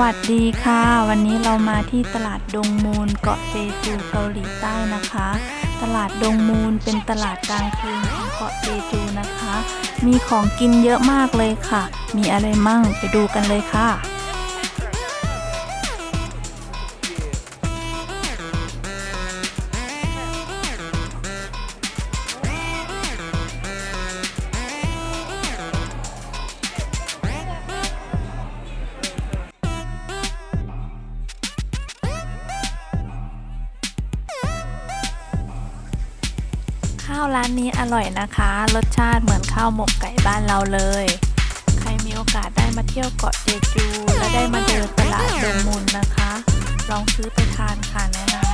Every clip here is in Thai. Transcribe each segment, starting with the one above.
วัสดีค่ะ วันนี้เรามาที่ตลาดดงมูลเกาะเจจูเกาหลีใต้นะคะ ตลาดดงมูลเป็นตลาดกลางคืนของเกาะเจจูนะคะ มีของกินเยอะมากเลยค่ะ มีอะไรมั่งไปดูกันเลยค่ะาวร้านนี้อร่อยนะคะ รสชาติเหมือนข้าวหมกไก่บ้านเราเลย ใครมีโอกาสได้มาเที่ยวเกาะเจจู และได้มาเดินตลาดดงมูลนะคะ ลองซื้อไปทานค่ะแนะนำ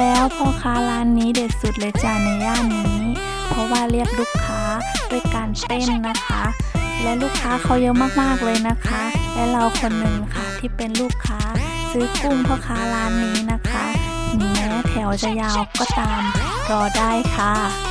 แล้วพ่อค้าร้านนี้เด็ดสุดเลยจ้าในย่านนี้ เพราะว่าเรียกลูกค้าด้วยการเต้นนะคะ และลูกค้าเขาเยอะมากๆเลยนะคะ และเราคนหนึ่งค่ะที่เป็นลูกค้า ซื้อกุ้งพ่อค้าร้านนี้นะคะแม้แถวจะยาวก็ตามรอได้ค่ะ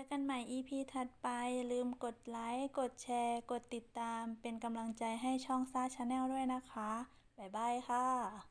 อกันใหม่ EP ถัดไป ลืมกดไลค์ กดแชร์ กดติดตาม เป็นกำลังใจให้ช่องซ่าชาแนลด้วยนะคะ บ๊ายบายค่ะ